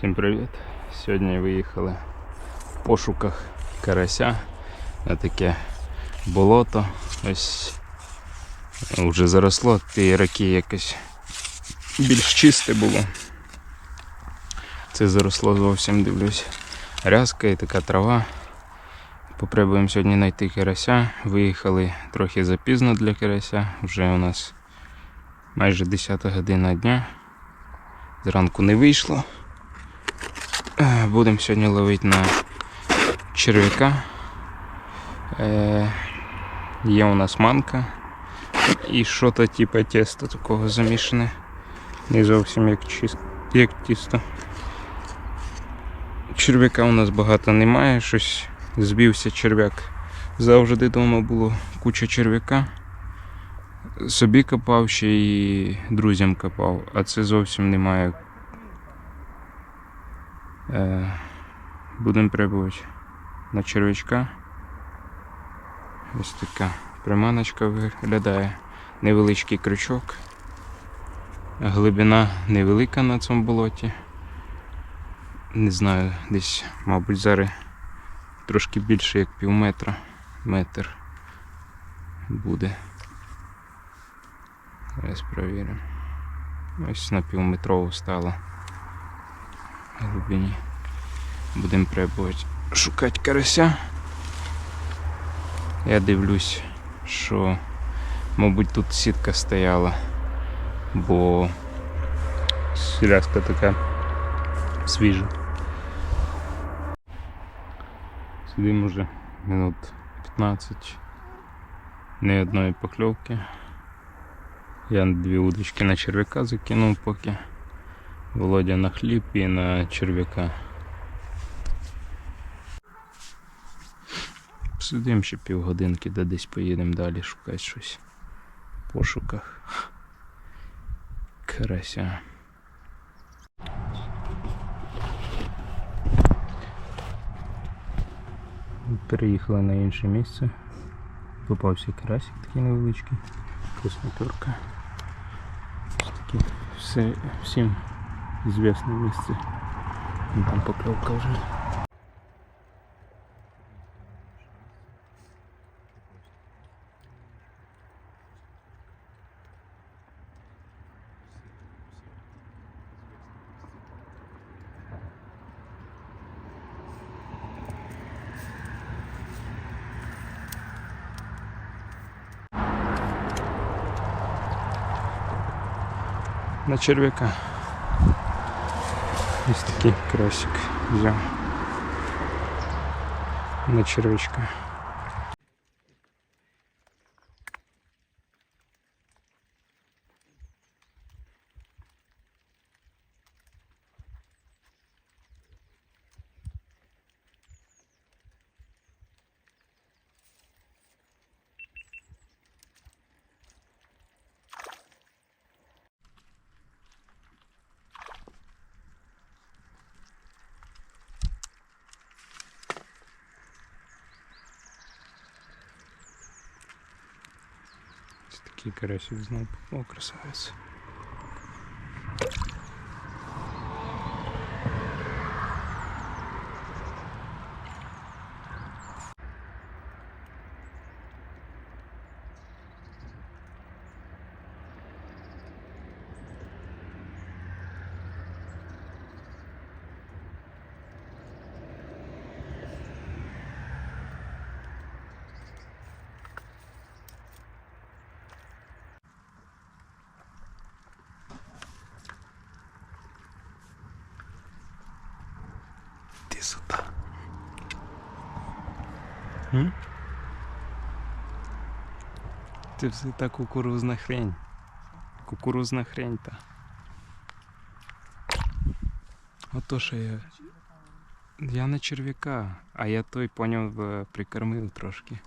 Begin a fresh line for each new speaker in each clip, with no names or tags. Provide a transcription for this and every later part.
Всім привіт! Сьогодні виїхали в пошуках карася на таке болото. Ось вже заросло, ті роки якось більш чисте було. Це заросло зовсім дивлюсь. Рязка і така трава. Попробуємо сьогодні знайти карася. Виїхали трохи запізно для карася. Вже у нас майже 10 година дня. Зранку не вийшло. Е, Будемо сьогодні ловити на черв'яка. Е, Є у нас манка і що-то типу теста такого замішане. Не зовсім як, чис... як тісто. Черв'яка у нас багато немає, щось збився черв'як. Завжди вдома було куча черв'яка. Собі копав ще і друзям копав, а це зовсім немає Будемо пробувати на червячка. Ось така приманочка виглядає. Невеличкий крючок. Глибина невелика на цьому болоті. Не знаю, десь, мабуть, зараз трошки більше як пів метра. Метр буде. Зараз перевіримо. Ось на півметрову стало глибині. Будемо пробувати шукати карася. Я дивлюсь, що, мабуть, тут сітка стояла, бо сіляска така свіжа. Сидимо вже минут 15, ні одної покльовки. Я дві удочки на черв'яка закинув поки. Володя на хліб і на черв'яка. Сидимо ще півгодинки, де десь поїдемо далі шукати щось в пошуках. Карася. Переїхали на інше місце. Попався карасик такий невеличкий. Красноперка. Все, всім место. Ну, там поклевка уже. На червяка. Ось такий красик взяв на червячка. Такий карасик знову О, красавець. Сюди. М? Це все та кукурузна хрень. Кукурузна хрень та. Ото що я. Я на черв'яка, а я той поняв е, прикормив трошки.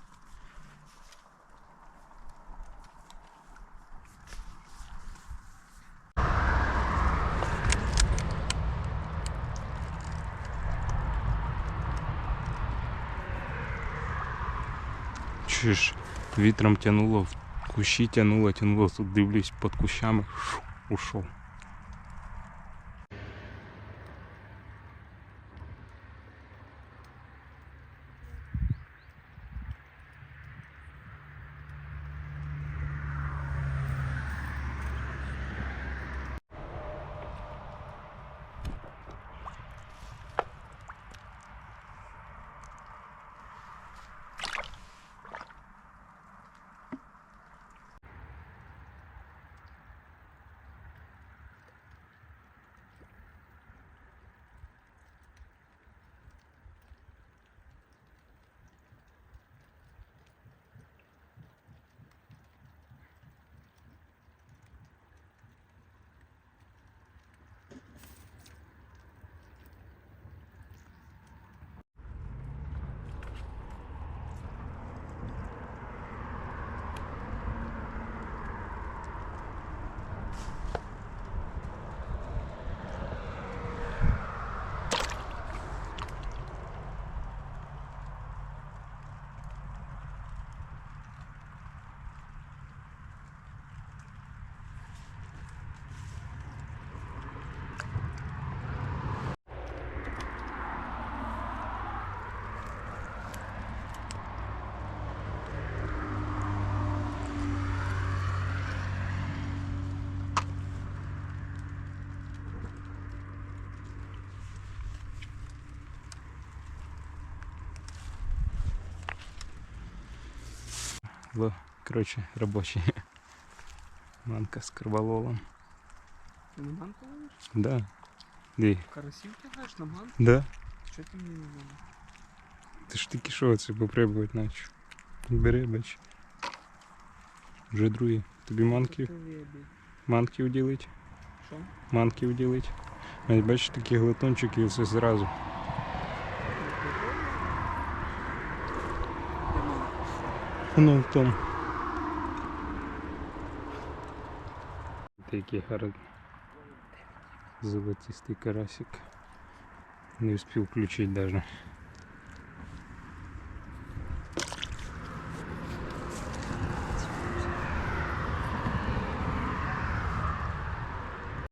Чуєш, вітром тянуло, в кущі тянуло, тянуло, тут дивлюсь під кущами, ушов. Ло, коротше, робочі. Манка з карвалолом.
Ти на банку ловиш?
Да. Ди.
Карасів тягаєш на банку?
Да.
Що ти мені не можеш?
Ти ж тільки що це попробувати наче. Бери, бач. Вже другі. Тобі манки, манки уділить.
Що?
Манки уділить. Бачиш такі глотончики і все зразу. Ну в тому. Такий гарний. Золотистий карасик. Не успів включити даже.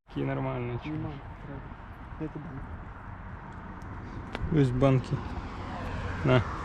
Такий нормальний. чувак.
Нема. Треба. Де ти банк?
Ось банки. На.